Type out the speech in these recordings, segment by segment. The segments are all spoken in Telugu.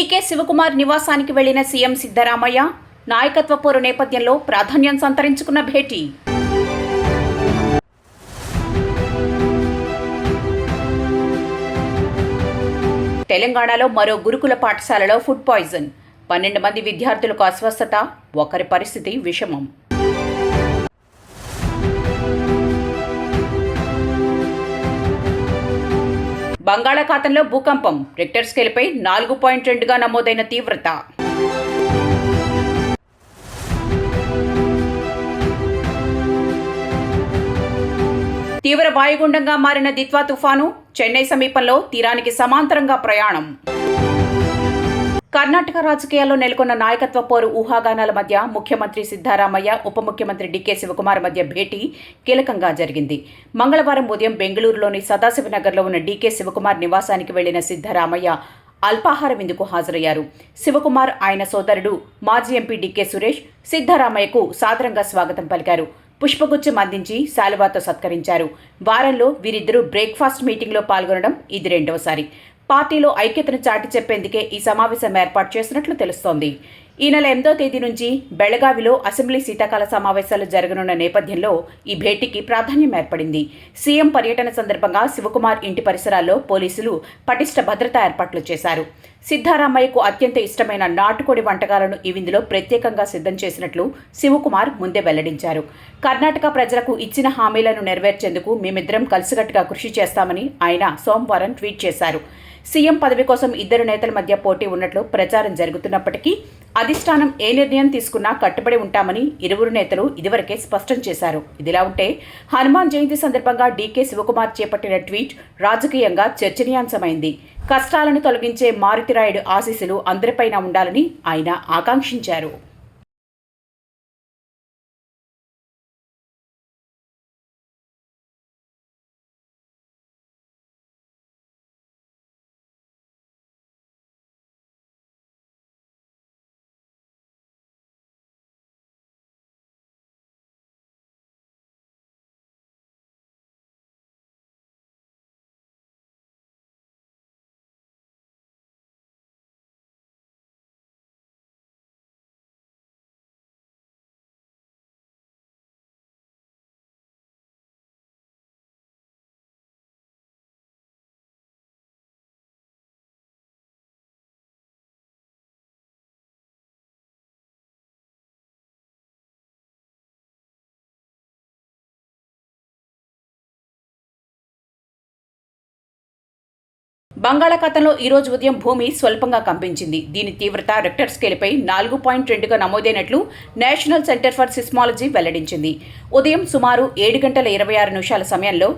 డీకే శివకుమార్ నివాసానికి వెళ్ళిన సీఎం సిద్ధరామయ్య నాయకత్వ పోరు నేపథ్యంలో ప్రాధాన్యం సంతరించుకున్న భేటీ. తెలంగాణలో మరో గురుకుల పాఠశాలలో ఫుడ్ పాయిజన్. పన్నెండు మంది విద్యార్థులకు అస్వస్థత ఒకరి పరిస్థితి విషమం. బంగాళాఖాతంలో భూకంపం. రిక్టర్ స్కేల్పై నాలుగు పాయింట్ రెండుగా నమోదైన తీవ్రత. తీవ్ర వాయుగుండంగా మారిన దిత్వా తుఫాను చెన్నై సమీపంలో తీరానికి సమాంతరంగా ప్రయాణం. కర్ణాటక రాజకీయాల్లో నెలకొన్న నాయకత్వ పోరు ఊహాగానాల మధ్య ముఖ్యమంత్రి సిద్ధారామయ్య ఉప ముఖ్యమంత్రి డికే శివకుమార్ మధ్య భేటీ కీలకంగా జరిగింది. మంగళవారం ఉదయం బెంగళూరులోని సదాశివనగర్లో ఉన్న డికే శివకుమార్ నివాసానికి వెళ్ళిన సిద్ధారామయ్య అల్పాహార విందుకు హాజరయ్యారు. శివకుమార్ ఆయన సోదరుడు మాజీ ఎంపీ డికే సురేష్ సిద్ధారామయ్యకు సాదరంగా స్వాగతం పలికారు. పుష్పగుచ్చం అందించి శాలువాతో సత్కరించారు. వారంలో వీరిద్దరూ బ్రేక్ఫాస్ట్ మీటింగ్లో పాల్గొనడం ఇది రెండవసారి. పార్టీలో ఐక్యతను చాటి చెప్పేందుకే ఈ సమావేశం ఏర్పాటు చేసినట్లు తెలుస్తోంది. ఈ నెల ఎనిమిదో తేదీ నుంచి బెళగావిలో అసెంబ్లీ శీతాకాల సమావేశాలు జరగనున్న నేపథ్యంలో ఈ భేటీకి ప్రాధాన్యం ఏర్పడింది. సీఎం పర్యటన సందర్భంగా శివకుమార్ ఇంటి పరిసరాల్లో పోలీసులు పటిష్ట భద్రతా ఏర్పాట్లు చేశారు. సిద్ధారామయ్యకు అత్యంత ఇష్టమైన నాటుకోడి వంటకాలను ఈ విందులో ప్రత్యేకంగా సిద్ధం చేసినట్లు శివకుమార్ ముందే వెల్లడించారు. కర్ణాటక ప్రజలకు ఇచ్చిన హామీలను నెరవేర్చేందుకు మేమిద్దరం కలిసికట్టుగా కృషి చేస్తామని ఆయన సోమవారం ట్వీట్ చేశారు. సీఎం పదవి కోసం ఇద్దరు నేతల మధ్య పోటీ ఉన్నట్లు ప్రచారం జరుగుతున్నప్పటికీ అధిష్టానం ఏ నిర్ణయం తీసుకున్నా కట్టుబడి ఉంటామని ఇరువురు నేతలు ఇదివరకే స్పష్టం చేశారు. ఇదిలా ఉంటే హనుమాన్ జయంతి సందర్భంగా డీకే శివకుమార్ చేపట్టిన ట్వీట్ రాజకీయంగా చర్చనీయాంశమైంది. కష్టాలను తొలగించే మారుతిరాయుడు ఆశీస్సులు అందరిపైన ఉండాలని ఆయన ఆకాంక్షించారు. బంగాళాఖాతంలో ఈ రోజు ఉదయం భూమి స్వల్పంగా కంపించింది. దీని తీవ్రత రెక్టర్ స్కేల్పై నాలుగు పాయింట్ రెండుగా నమోదైనట్లు నేషనల్ సెంటర్ ఫర్ సిస్మాలజీ వెల్లడించింది. ఉదయం సుమారు ఏడు గంటల ఇరవై ఆరు నిమిషాల సమయంలో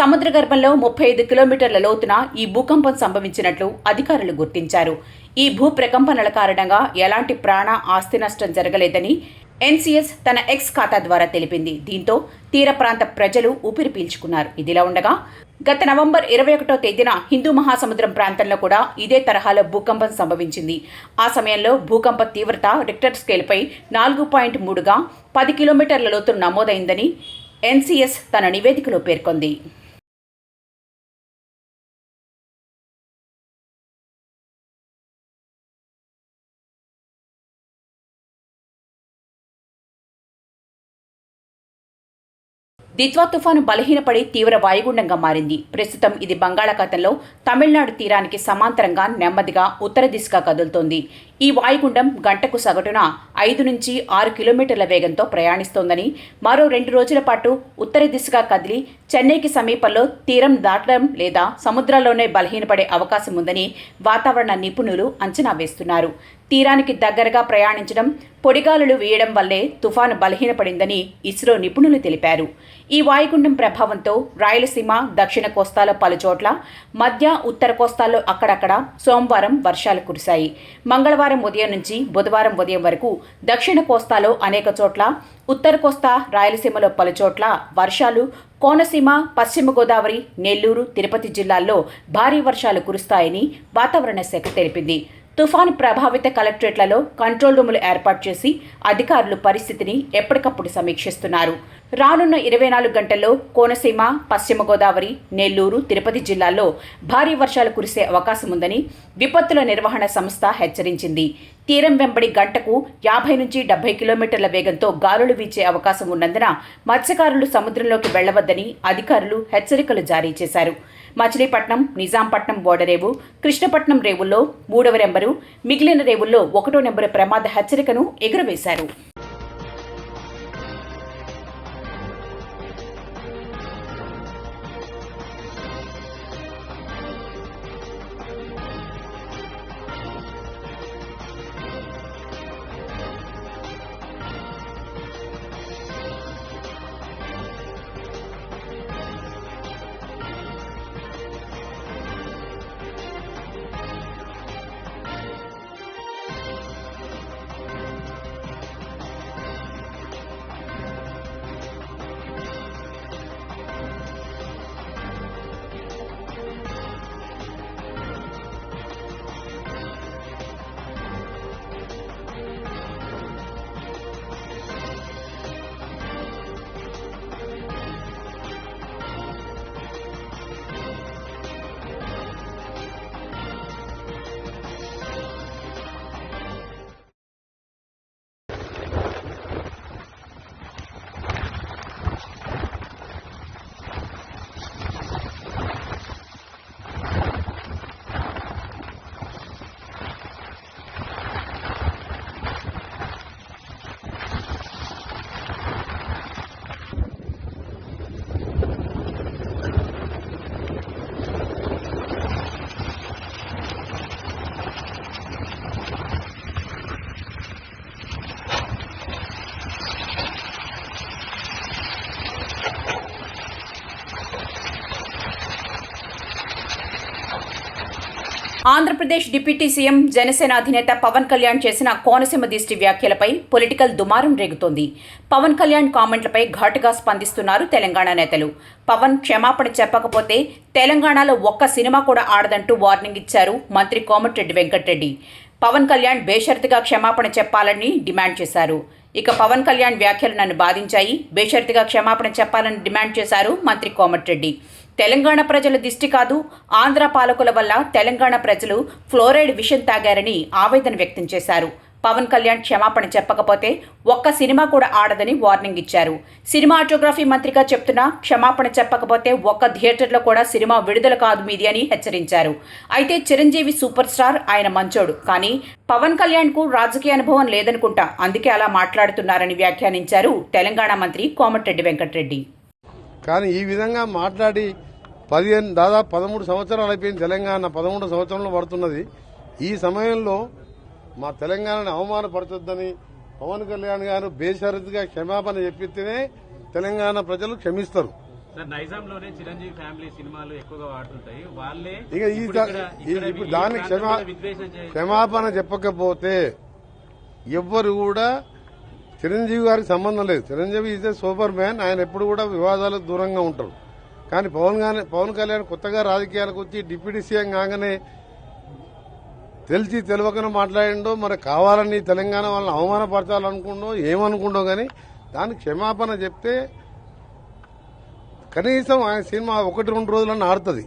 సముద్ర గర్భంలో ముప్పై ఐదు కిలోమీటర్ల లోతున ఈ భూకంపం సంభవించినట్లు అధికారులు గుర్తించారు. ఈ భూ ప్రకంపనల కారణంగా ఎలాంటి ప్రాణ ఆస్తి నష్టం జరగలేదని ఎన్సీఎస్ తన ఎక్స్ ఖాతా ద్వారా తెలిపింది. దీంతో తీర ప్రాంత ప్రజలు ఊపిరి పీల్చుకున్నారు. ఇదిలా ఉండగా గత నవంబర్ ఇరవై ఒకటో తేదీన హిందూ మహాసముద్రం ప్రాంతంలో కూడా ఇదే తరహాలో భూకంపం సంభవించింది. ఆ సమయంలో భూకంప తీవ్రత రిక్టర్ స్కేల్పై నాలుగు పాయింట్ మూడుగా పది కిలోమీటర్ల లోతు నమోదైందని ఎన్సీఎస్ తన నివేదికలో పేర్కొంది. దిత్వా తుఫాను బలహీనపడి తీవ్ర వాయుగుండంగా మారింది. ప్రస్తుతం ఇది బంగాళాఖాతంలో తమిళనాడు తీరానికి సమాంతరంగా నెమ్మదిగా ఉత్తర దిశగా కదులుతోంది. ఈ వాయుగుండం గంటకు సగటున ఐదు నుంచి ఆరు కిలోమీటర్ల వేగంతో ప్రయాణిస్తోందని మరో రెండు రోజుల పాటు ఉత్తర దిశగా కదిలి చెన్నైకి సమీపంలో తీరం దాటడం లేదా సముద్రంలోనే బలహీనపడే అవకాశం ఉందని వాతావరణ నిపుణులు అంచనా వేస్తున్నారు. తీరానికి దగ్గరగా ప్రయాణించడం పొడిగాలులు వేయడం వల్లే తుఫాను బలహీనపడిందని ఇస్రో నిపుణులు తెలిపారు. ఈ వాయుగుండం ప్రభావంతో రాయలసీమ దక్షిణ కోస్తాలో పలుచోట్ల మధ్య ఉత్తర కోస్తాల్లో అక్కడక్కడ సోమవారం వర్షాలు కురిశాయి. మంగళవారం ఉదయం నుంచి బుధవారం ఉదయం వరకు దక్షిణ కోస్తాలో అనేక చోట్ల ఉత్తర కోస్తా రాయలసీమలో పలుచోట్ల వర్షాలు కోనసీమ పశ్చిమ గోదావరి నెల్లూరు తిరుపతి జిల్లాల్లో భారీ వర్షాలు కురుస్తాయని వాతావరణ శాఖ తెలిపింది. తుఫాను ప్రభావిత కలెక్టరేట్లలో కంట్రోల్ రూములు ఏర్పాటు చేసి అధికారులు పరిస్థితిని ఎప్పటికప్పుడు సమీక్షిస్తున్నారు. రానున్న ఇరవై నాలుగు గంటల్లో కోనసీమ పశ్చిమ గోదావరి నెల్లూరు తిరుపతి జిల్లాల్లో భారీ వర్షాలు కురిసే అవకాశం ఉందని విపత్తుల నిర్వహణ సంస్థ హెచ్చరించింది. తీరం వెంబడి గంటకు యాభై నుంచి డెబ్బై కిలోమీటర్ల వేగంతో గాలులు వీచే అవకాశం ఉన్నందున మత్స్యకారులు సముద్రంలోకి వెళ్ళవద్దని అధికారులు హెచ్చరికలు జారీ చేశారు. మచిలీపట్నం నిజాంపట్నం ఓడరేవు కృష్ణపట్నం రేవుల్లో మూడవ నెంబరు మిగిలిన రేవుల్లో ఒకటో నెంబరు ప్రమాద హెచ్చరికను ఎగురవేశారు. ఆంధ్రప్రదేశ్ డిప్యూటీ సీఎం జనసేన అధినేత పవన్ కళ్యాణ్ చేసిన కోనసీమ దిష్టి వ్యాఖ్యలపై పొలిటికల్ దుమారం రేగుతోంది. పవన్ కళ్యాణ్ కామెంట్లపై ఘాటుగా స్పందిస్తున్నారు తెలంగాణ నేతలు. పవన్ క్షమాపణ చెప్పకపోతే తెలంగాణలో ఒక్క సినిమా కూడా ఆడదంటూ వార్నింగ్ ఇచ్చారు మంత్రి కోమటిరెడ్డి వెంకటరెడ్డి. పవన్ కళ్యాణ్ బేషరతుగా క్షమాపణ చెప్పాలని డిమాండ్ చేశారు. ఇక పవన్ కళ్యాణ్ వ్యాఖ్యలు నన్ను బాధించాయి. బేషరతుగా క్షమాపణ చెప్పాలని డిమాండ్ చేశారు మంత్రి కోమటిరెడ్డి. తెలంగాణ ప్రజల దిష్టి కాదు ఆంధ్ర పాలకుల వల్ల తెలంగాణ ప్రజలు ఫ్లోరైడ్ విషం తాగారని ఆవేదన వ్యక్తం చేశారు. పవన్ కళ్యాణ్ క్షమాపణ చెప్పకపోతే ఒక్క సినిమా కూడా ఆడదని వార్నింగ్ ఇచ్చారు. సినిమాటోగ్రఫీ మంత్రిగా చెప్తున్నా క్షమాపణ చెప్పకపోతే ఒక్క థియేటర్లో కూడా సినిమా విడుదల కాదు మీది అని హెచ్చరించారు. అయితే చిరంజీవి సూపర్ స్టార్ ఆయన మంచోడు. కానీ పవన్ కళ్యాణ్కు రాజకీయ అనుభవం లేదనుకుంటా అందుకే అలా మాట్లాడుతున్నారని వ్యాఖ్యానించారు తెలంగాణ మంత్రి కోమటిరెడ్డి వెంకటరెడ్డి. కానీ ఈ విధంగా మాట్లాడి పదిహేను దాదాపు పదమూడు సంవత్సరాలు అయిపోయింది తెలంగాణ పదమూడు సంవత్సరంలో పడుతున్నది. ఈ సమయంలో మా తెలంగాణని అవమానపరచొద్దని పవన్ కళ్యాణ్ గారు బేషరతుగా క్షమాపణ చెప్పితేనే తెలంగాణ ప్రజలు క్షమిస్తారు. నైజాంలోనే చిరంజీవి ఫ్యామిలీ సినిమాలు ఎక్కువగా వాడుతుంటాయి. వాళ్ళే ఇక ఇప్పుడు దానికి చే- క్షమాపణ చెప్పకపోతే ఎవ్వరు కూడా చిరంజీవి గారికి సంబంధం లేదు. Chiranjeevi is a super man ఆయన ఎప్పుడు కూడా వివాదాలకు దూరంగా ఉంటారు. కానీ పవన్ పవన్ కళ్యాణ్ కొత్తగా రాజకీయాలకు వచ్చి డిప్యూటీ సీఎం కాగానే తెలిసి తెలియకనే మాట్లాడిండో మరి కావాలని తెలంగాణ వాళ్ళని అవమానపరచాలనుకుండో ఏమనుకుండో కానీ దానికి క్షమాపణ చెప్తే కనీసం ఆయన సినిమా ఒకటి రెండు రోజులన్నా ఆడుతుంది.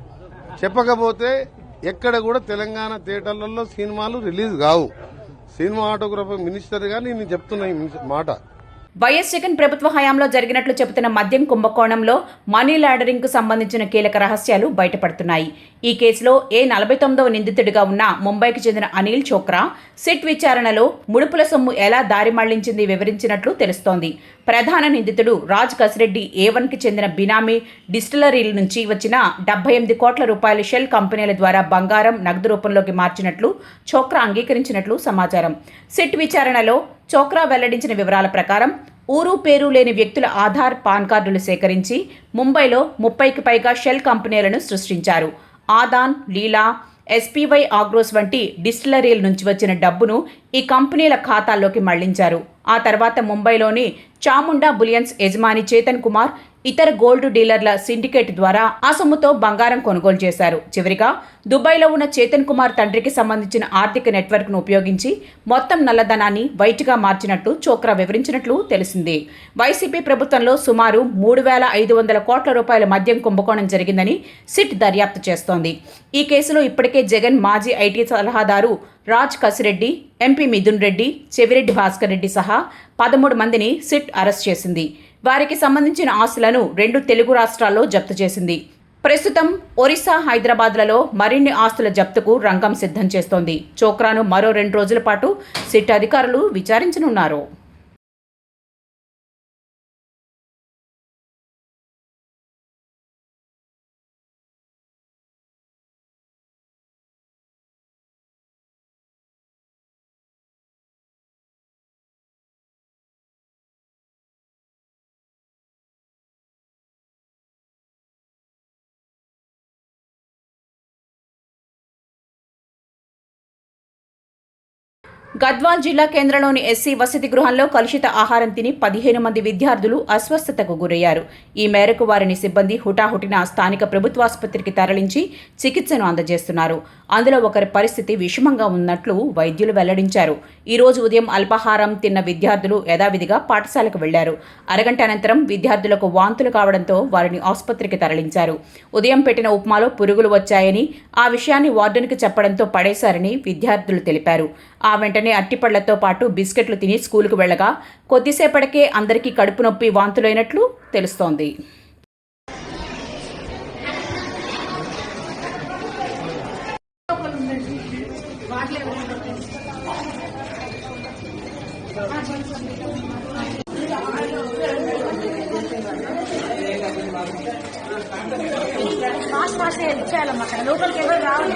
చెప్పకపోతే ఎక్కడ కూడా తెలంగాణ థియేటర్లలో సినిమాలు రిలీజ్ కావు. సినిమా ఆటోగ్రఫీ కానీ నేను చెప్తున్నా మాట. వైఎస్ జగన్ ప్రభుత్వ హయాంలో జరిగినట్లు చెబుతున్న మద్యం కుంభకోణంలో మనీ లాండరింగ్కు సంబంధించిన కీలక రహస్యాలు బయటపడుతున్నాయి. ఈ కేసులో ఏ నలభై తొమ్మిదవ నిందితుడిగా ఉన్న ముంబైకి చెందిన అనిల్ చోక్రా సిట్ విచారణలో ముడుపుల సొమ్ము ఎలా దారి మళ్ళించింది వివరించినట్లు తెలుస్తోంది. ప్రధాన నిందితుడు రాజ్ కసిరెడ్డి ఏవన్కి చెందిన బినామీ డిస్టిలరీల నుంచి వచ్చిన డెబ్బై ఎనిమిది కోట్ల రూపాయల షెల్ కంపెనీల ద్వారా బంగారం నగదు రూపంలోకి మార్చినట్లు చోక్రా అంగీకరించినట్లు సమాచారం. సిట్ విచారణలో చోక్రా వెల్లడించిన వివరాల ప్రకారం ఊరు పేరు లేని వ్యక్తుల ఆధార్ పాన్ కార్డులు సేకరించి ముంబైలో ముప్పైకి పైగా షెల్ కంపెనీలను సృష్టించారు. ఆదాన్ లీలా ఎస్పీవై ఆగ్రోస్ వంటి డిస్టిలరీల నుంచి వచ్చిన డబ్బును ఈ కంపెనీల ఖాతాల్లోకి మళ్ళించారు. ఆ తర్వాత ముంబైలోని చాముండా బులియన్స్ యజమాని చేతన్ కుమార్ ఇతర గోల్డ్ డీలర్ల సిండికేట్ ద్వారా ఆ సొమ్ముతో బంగారం కొనుగోలు చేశారు. చివరిగా దుబాయ్లో ఉన్న చేతన్ కుమార్ తండ్రికి సంబంధించిన ఆర్థిక నెట్వర్క్ను ఉపయోగించి మొత్తం నల్లధనాన్ని వైట్గా మార్చినట్టు చోక్రా వివరించినట్లు తెలిసింది. వైసీపీ ప్రభుత్వంలో సుమారు మూడు వేల ఐదు వందల కోట్ల రూపాయల మద్యం కుంభకోణం జరిగిందని సిట్ దర్యాప్తు చేస్తోంది. ఈ కేసులో ఇప్పటికే జగన్ మాజీ ఐటీ సలహాదారు రాజ్ కసిరెడ్డి ఎంపీ మిథున్ రెడ్డి చెవిరెడ్డి భాస్కర్ రెడ్డి సహా పదమూడు మందిని సిట్ అరెస్ట్ చేసింది. వారికి సంబంధించిన ఆస్తులను రెండు తెలుగు రాష్ట్రాల్లో జప్తు చేసింది. ప్రస్తుతం ఒరిస్సా హైదరాబాద్లలో మరిన్ని ఆస్తుల జప్తుకు రంగం సిద్ధం చేస్తోంది. చోక్రాను మరో రెండు రోజుల పాటు సిట్ అధికారులు విచారించనున్నారు. గద్వాల్ జిల్లా కేంద్రంలోని ఎస్సీ వసతి గృహంలో కలుషిత ఆహారం తిని పదిహేను మంది విద్యార్థులు అస్వస్థతకు గురయ్యారు. ఈ మేరకు వారిని సిబ్బంది హుటాహుటిన స్థానిక ప్రభుత్వాసుపత్రికి తరలించి చికిత్సను అందజేస్తున్నారు. అందులో ఒకరి పరిస్థితి విషమంగా ఉన్నట్లు వైద్యులు వెల్లడించారు. ఈరోజు ఉదయం అల్పాహారం తిన్న విద్యార్థులు యథావిధిగా పాఠశాలకు వెళ్ళారు. అరగంట అనంతరం విద్యార్థులకు వాంతులు కావడంతో వారిని ఆసుపత్రికి తరలించారు. ఉదయం పెట్టిన ఉప్మాలో పురుగులు వచ్చాయని ఆ విషయాన్ని వార్డెన్కి చెప్పడంతో పడేశారని విద్యార్థులు తెలిపారు. ఆ వెంటనే అట్టిపళ్ళతో పాటు బిస్కెట్లు తిని స్కూలుకు వెళ్ళగా కొద్దిసేపటికే అందరికీ కడుపు నొప్పి వాంతులైనట్లు తెలుస్తోంది. ఫాస్ట్ ఫాస్ట్ ఇచ్చేయాలమ్మా లోపలికి ఎవరు రావాలి?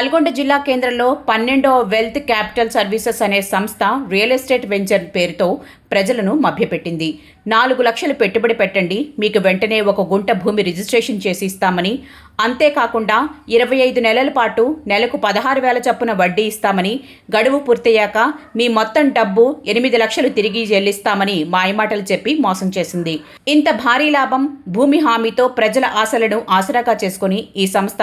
నల్గొండ జిల్లా కేంద్రంలో పన్నెండవ వెల్త్ క్యాపిటల్ సర్వీసెస్ అనే సంస్థ రియల్ ఎస్టేట్ వెంచర్ పేరుతో ప్రజలను మభ్యపెట్టింది. నాలుగు లక్షలు పెట్టుబడి పెట్టండి మీకు వెంటనే ఒక గుంట భూమి రిజిస్ట్రేషన్ చేసి ఇస్తామని అంతేకాకుండా ఇరవై ఐదు నెలల పాటు నెలకు పదహారు వేల చొప్పున వడ్డీ ఇస్తామని గడువు పూర్తయ్యాక మీ మొత్తం డబ్బు ఎనిమిది లక్షలు తిరిగి చెల్లిస్తామని మాయమాటలు చెప్పి మోసం చేసింది. ఇంత భారీ లాభం భూమి హామీతో ప్రజల ఆశలను ఆసరాగా చేసుకుని ఈ సంస్థ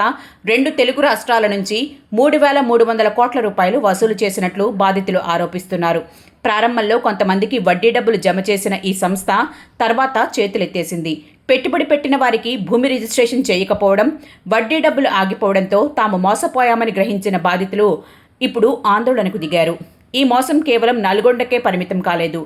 రెండు తెలుగు రాష్ట్రాల నుంచి మూడు వేల మూడు వందల కోట్ల రూపాయలు వసూలు చేసినట్లు బాధితులు ఆరోపిస్తున్నారు. ప్రారంభంలో కొంతమందికి వడ్డీ డబ్బులు జమ చేసిన ఈ సంస్థ తర్వాత చేతులెత్తేసింది. పెట్టుబడి పెట్టిన వారికి భూమి రిజిస్ట్రేషన్ చేయకపోవడం వడ్డీ డబ్బులు ఆగిపోవడంతో తాము మోసపోయామని గ్రహించిన బాధితులు ఇప్పుడు ఆందోళనకు దిగారు. ఈ మోసం కేవలం నల్గొండకే పరిమితం కాలేదు.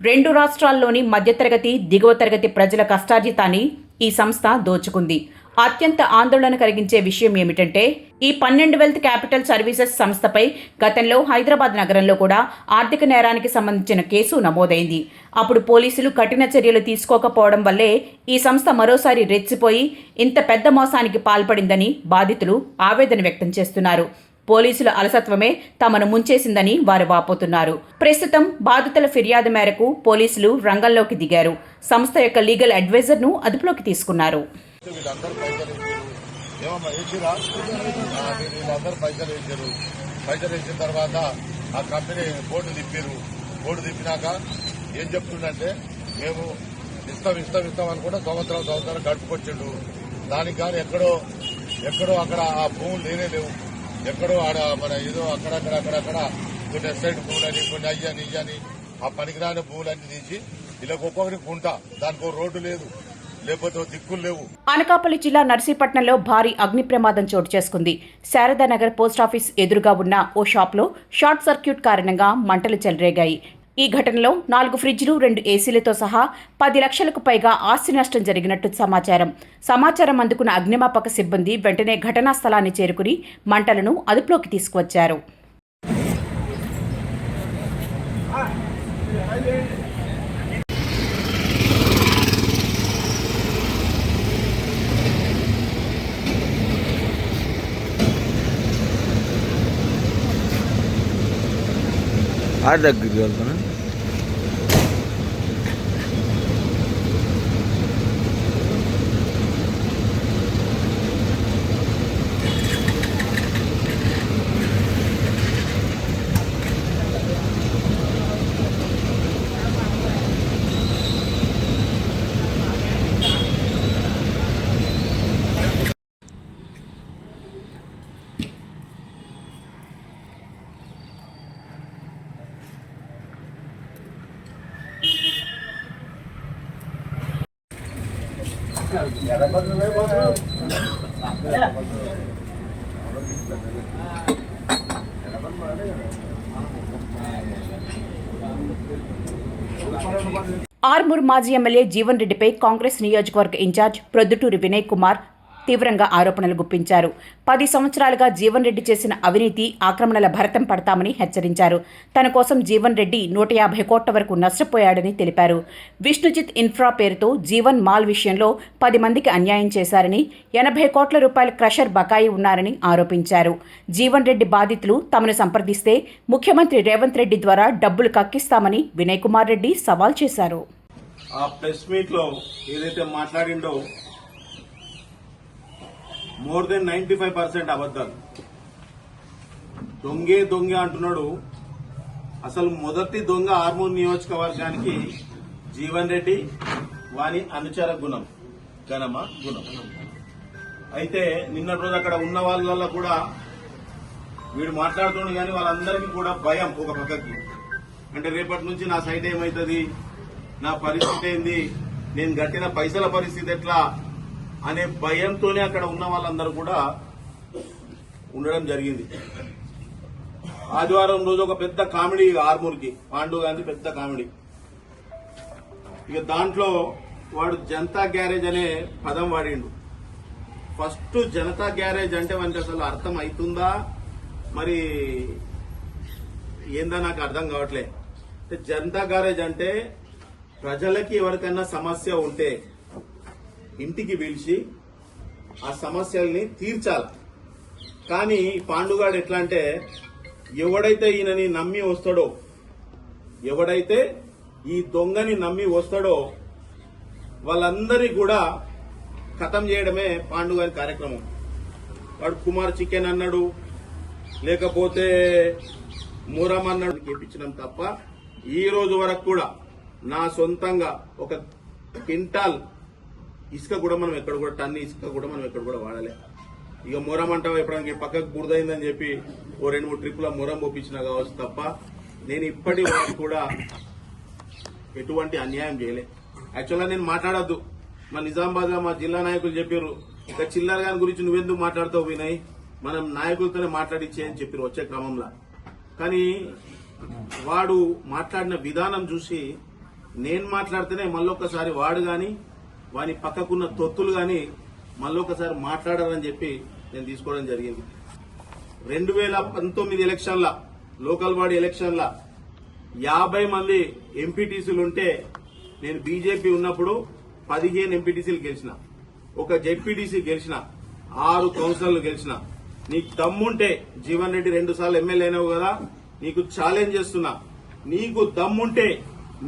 రెండు రాష్ట్రాల్లోని మధ్యతరగతి దిగువ తరగతి ప్రజల కష్టార్జితాన్ని ఈ సంస్థ దోచుకుంది. అత్యంత ఆందోళన కలిగించే విషయం ఏమిటంటే ఈ పన్నెండు వెల్త్ క్యాపిటల్ సర్వీసెస్ సంస్థపై గతంలో హైదరాబాద్ నగరంలో కూడా ఆర్థిక నేరానికి సంబంధించిన కేసు నమోదైంది. అప్పుడు పోలీసులు కఠిన చర్యలు తీసుకోకపోవడం వల్లే ఈ సంస్థ మరోసారి రెచ్చిపోయి ఇంత పెద్ద మోసానికి పాల్పడిందని బాధితులు ఆవేదన వ్యక్తం చేస్తున్నారు. పోలీసుల అలసత్వమే తమను ముంచేసిందని వారు వాపోతున్నారు. ప్రస్తుతం బాధితుల ఫిర్యాదు మేరకు పోలీసులు రంగంలోకి దిగారు. సంస్థ యొక్క లీగల్ అడ్వైజర్ను అదుపులోకి తీసుకున్నారు. వీళ్ళందరూ పైసలు వేసారు ఏమమ్మా వేసిరా వీళ్ళందరూ పైసలు వేసారు పైసలు వేసిన తర్వాత ఆ కంపెనీ బోర్డు తిప్పారు. బోర్డు తిప్పినాక ఏం చెప్తుండంటే మేము ఇస్తాం ఇస్తాం ఇస్తాం అనుకుంటే సంవత్సరం సంవత్సరం గడుపుకొచ్చిండు. దానికి కానీ ఎక్కడో ఎక్కడో అక్కడ ఆ భూములు లేనే లేవు. ఎక్కడో ఆడ మన ఏదో అక్కడక్కడ అక్కడక్కడ కొన్ని ఎస్టేట్ భూములని కొన్ని అయ్యని ఇయ్యని ఆ పనికిరాని భూములన్నీ తీసి ఇలా ఒక్కొక్కరికి గుంట దానికి రోడ్డు లేదు. అనకాపల్లి జిల్లా నర్సీపట్నంలో భారీ అగ్ని ప్రమాదం చోటు చేసుకుంది. శారదానగర్ పోస్టాఫీస్ ఎదురుగా ఉన్న ఓ షాప్లో షార్ట్ సర్క్యూట్ కారణంగా మంటలు చెలరేగాయి. ఈ ఘటనలో నాలుగు ఫ్రిడ్జ్లు రెండు ఏసీలతో సహా పది లక్షలకు పైగా ఆస్తి నష్టం జరిగినట్టు సమాచారం. సమాచారం అందుకున్న అగ్నిమాపక సిబ్బంది వెంటనే ఘటనా స్థలాన్ని చేరుకుని మంటలను అదుపులోకి తీసుకువచ్చారు. Arda gülüyor bana. ఆర్మూర్ మాజీ ఎమ్మెల్యే జీవన్ రెడ్డిపై కాంగ్రెస్ నియోజకవర్గ ఇన్ఛార్జ్ ప్రొద్దుటూరి వినయ్ కుమార్ తీవ్రంగా ఆరోపణలు గుప్పించారు. పది సంవత్సరాలుగా జీవన్ రెడ్డి చేసిన అవినీతి ఆక్రమణల భరతం పడతామని హెచ్చరించారు. తన కోసం జీవన్ రెడ్డి నూట యాభై కోట్ల వరకు నష్టపోయాడని తెలిపారు. విష్ణుజిత్ ఇన్ఫ్రా పేరుతో జీవన్ మాల్ విషయంలో పది మందికి అన్యాయం చేశారని ఎనభై కోట్ల రూపాయల క్రషర్ బకాయి ఉన్నారని ఆరోపించారు. జీవన్ రెడ్డి బాధితులు తమను సంప్రదిస్తే ముఖ్యమంత్రి రేవంత్ రెడ్డి ద్వారా డబ్బులు కక్కిస్తామని వినయ్ కుమార్ రెడ్డి సవాల్ చేశారు. ఆ ప్రెస్ మీట్లో ఏదైతే మాట్లాడిండో more than ninety five percent అబద్దాలు దొంగే దొంగ అంటున్నాడు. అసలు మొదటి దొంగ ఆర్మూర్ నియోజకవర్గానికి జీవన్ రెడ్డి వాని అనుచర గుణం గణమ గుణం. అయితే నిన్న రోజు అక్కడ ఉన్న వాళ్ళల్లో కూడా వీడు మాట్లాడుతుండే కానీ వాళ్ళందరికీ కూడా భయం ఒక పక్కకి. అంటే రేపటి నుంచి నా సైట్ ఏమవుతుంది నా పరిస్థితి ఏంది? నేను కట్టిన పైసల పరిస్థితి ఎట్లా? అనే భయంతోనే అక్కడ ఉన్న వాళ్ళందరూ కూడా ఉండడం జరిగింది. ఆదివారం రోజు ఒక పెద్ద కామెడీ ఆర్మూర్కి పాండు గాంధీ పెద్ద కామెడీ. ఇక దాంట్లో వాడు జనతా గ్యారేజ్ అనే పదం వాడిండు. ఫస్ట్ జనతా గ్యారేజ్ అంటే వానికి అసలు అర్థం అవుతుందా మరి ఏందా నాకు అర్థం కావట్లే. అంటే జనతా గ్యారేజ్ అంటే ప్రజలకి ఎవరికైనా సమస్య ఉంటే ఇంటికి పిలిచి ఆ సమస్యల్ని తీర్చాలి. కానీ పాండుగాడు ఎట్లా అంటే ఎవడైతే ఈయనని నమ్మి వస్తాడో ఎవడైతే ఈ దొంగని నమ్మి వస్తాడో వాళ్ళందరి కూడా ఖతం చేయడమే పాండుగారి కార్యక్రమం. వాడు కుమార్ చికెన్ అన్నాడు లేకపోతే మూరం అన్నాడు కేపించడం తప్ప ఈ రోజు వరకు కూడా నా సొంతంగా ఒక క్వింటాల్ ఇసుక కూడా మనం ఎక్కడ కూడా టన్ ఇసుక కూడా మనం ఎక్కడ కూడా వాడలే. ఇక మొరం అంటావా? ఎప్పుడానికి పక్కకు బురదైందని చెప్పి ఓ రెండు మూడు ట్రిప్పుల మొరం పంపించినా కావచ్చు తప్ప నేను ఇప్పటి వరకు కూడా ఎటువంటి అన్యాయం చేయలే. యాక్చువల్గా నేను మాట్లాడద్దు. మా నిజామాబాద్లో మా జిల్లా నాయకులు చెప్పారు ఇక చిల్లర గారి గురించి నువ్వెందుకు మాట్లాడుతావు వినయ్? మనం నాయకులతోనే మాట్లాడిచ్చే అని చెప్పారు వచ్చే క్రమంలో. కానీ వాడు మాట్లాడిన విధానం చూసి నేను మాట్లాడితేనే మళ్ళొక్కసారి వాడు కానీ వాని పక్కకున్న తొత్తులు గాని ఒకసారి మాట్లాడారని చెప్పి నేను తీసుకోవడం జరిగింది. రెండు వేల పంతొమ్మిది ఎలక్షన్ల లోకల్ బాడీ ఎలక్షన్ల యాభై మంది ఎంపీటీసీలు ఉంటే నేను బీజేపీ ఉన్నప్పుడు పదిహేను ఎంపీటీసీలు గెలిచిన. ఒక జెడ్పీటీసీ గెలిచిన ఆరు కౌన్సిలర్లు గెలిచిన. నీకు దమ్ముంటే జీవన్ రెడ్డి రెండు సార్లు ఎమ్మెల్యే అయినావు కదా నీకు ఛాలెంజ్ చేస్తున్నా. నీకు దమ్ముంటే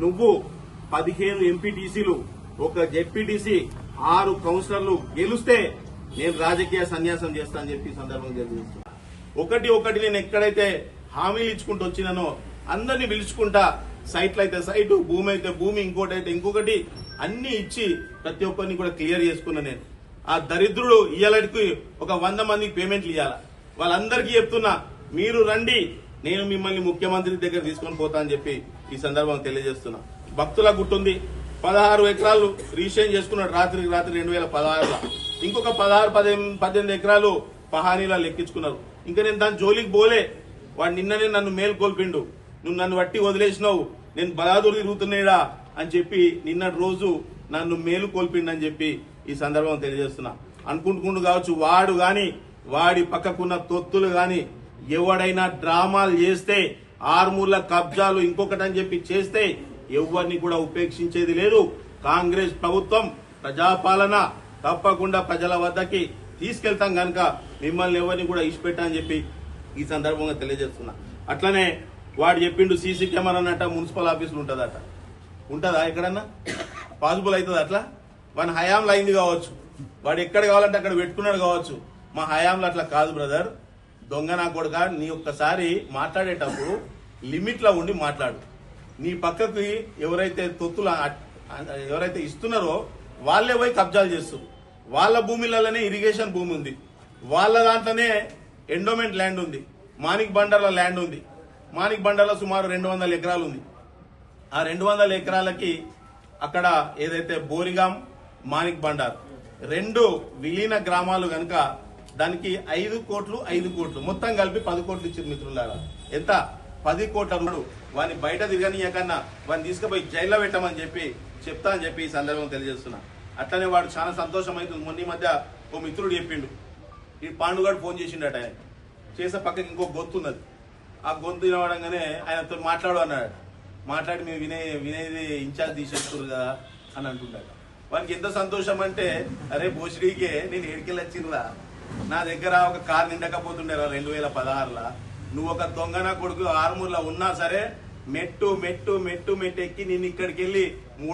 నువ్వు పదిహేను ఎంపీటీసీలు ఒక జెడ్పీటీసీ ఆరు కౌన్సిలర్లు గెలిస్తే నేను రాజకీయ సన్యాసం చేస్తానని చెప్పి సందర్భంగా తెలియజేస్తాను ఒకటి ఒకటి నేను ఎక్కడైతే హామీలు ఇచ్చుకుంటూ వచ్చినానో అందరినీ పిలుచుకుంటా సైట్లు అయితే సైటు భూమి అయితే భూమి ఇంకోటి అయితే ఇంకొకటి అన్ని ఇచ్చి ప్రతి ఒక్కరిని కూడా క్లియర్ చేసుకున్నా నేను. ఆ దరిద్రుడు ఇయ్యాలకి ఒక వంద మందికి పేమెంట్లు ఇవ్వాలా వాళ్ళందరికీ చెప్తున్నా మీరు రండి నేను మిమ్మల్ని ముఖ్యమంత్రి దగ్గర తీసుకొని పోతా అని చెప్పి ఈ సందర్భంగా తెలియజేస్తున్నా. భక్తుల గుట్టుంది పదహారు ఎకరాలు రిజిస్ట్రేషన్ చేసుకున్నాడు రాత్రికి రాత్రి రెండు వేల పదహారులో. ఇంకొక పదహారు పద్దెనిమిది పద్దెనిమిది ఎకరాలు పహానీలా లెక్కించుకున్నారు. ఇంకా నేను దాని జోలికి పోలే. వాడు నిన్ననే నన్ను మేల్కొల్పిండు నువ్వు నన్ను వట్టి వదిలేసినావు. నేను బలాదూరు తిరుగుతున్నాడా అని చెప్పి నిన్నటి రోజు నన్ను మేలు కోల్పిండని చెప్పి ఈ సందర్భం తెలియజేస్తున్నా. అనుకుంటుకుంటూ కావచ్చు వాడు గాని వాడి పక్కకున్న తొత్తులు గాని ఎవడైనా డ్రామాలు చేస్తే ఆర్మూర్ల కబ్జాలు ఇంకొకటి అని చెప్పి చేస్తే ఎవరిని కూడా ఉపేక్షించేది లేదు. కాంగ్రెస్ ప్రభుత్వం ప్రజాపాలన తప్పకుండా ప్రజల వద్దకి తీసుకెళ్తాం కనుక మిమ్మల్ని ఎవరిని కూడా ఇచ్చిపెట్టా చెప్పి ఈ సందర్భంగా తెలియజేస్తున్నా. అట్లనే వాడు చెప్పిండు సీసీ కెమెరా అన్నట్ట మున్సిపల్ ఆఫీసులు ఉంటుందట. ఉంటుందా ఎక్కడన్నా? పాసిబుల్ అవుతుంది అట్లా? మన హయాంలో అయింది కావచ్చు. వాడు ఎక్కడ కావాలంటే అక్కడ పెట్టుకున్నాడు కావచ్చు. మా హయాంలో అట్లా కాదు బ్రదర్. దొంగ నా కొడుక నీ ఒక్కసారి మాట్లాడేటప్పుడు లిమిట్లో ఉండి మాట్లాడు. నీ పక్కకి ఎవరైతే తొత్తులు ఎవరైతే ఇస్తున్నారో వాళ్ళే పోయి కబ్జాలు చేస్తారు వాళ్ళ భూమిలలోనే ఇరిగేషన్ భూమి ఉంది. వాళ్ళ దాంట్లోనే ఎండోమెంట్ ల్యాండ్ ఉంది. మానిక్ బండర్ల ల్యాండ్ ఉంది. మానిక్ బండర్ల సుమారు రెండు వందల ఎకరాలు ఉంది. ఆ రెండు వందల ఎకరాలకి అక్కడ ఏదైతే బోరిగాం మానిక్ బండార్ రెండు విలీన గ్రామాలు కనుక దానికి ఐదు కోట్లు ఐదు కోట్లు మొత్తం కలిపి పది కోట్లు ఇచ్చింది మిత్రులారా. ఎంత? పది కోట్ల రూపాయలు. వాడిని బయట తిరగనీయకన్నా వాడిని తీసుకుపోయి జైల్లో పెట్టమని చెప్పి చెప్తా అని చెప్పి ఈ సందర్భం తెలియజేస్తున్నా. అట్లనే వాడు చాలా సంతోషం అవుతుంది మొన్న ఈ మధ్య ఓ మిత్రుడు చెప్పిండు. ఈ పాండుగాడు ఫోన్ చేసిండట ఆయన. చేసే పక్కకి ఇంకో గొంతు ఉన్నది ఆ గొంతు వినవడంగానే ఆయనతో మాట్లాడు అన్నాడు. మాట్లాడి మేము వినే వినేది ఇన్ఛార్జ్ తీసేస్తారు కదా అని అంటుండట. వానికి ఎంత సంతోషం అంటే అరే భోషడికే నేను ఏడికెళ్ళి వచ్చిండ్రా. నా దగ్గర ఒక కారు నిండకపోతుండేరా రెండు వేల పదహారులా. నువ్వు ఒక దొంగన కొడుకు ఆరుమూర్లో ఉన్నా సరే మెట్టు మెట్టు మెట్టు మెట్టు ఎక్కి నేను ఇక్కడికి వెళ్ళి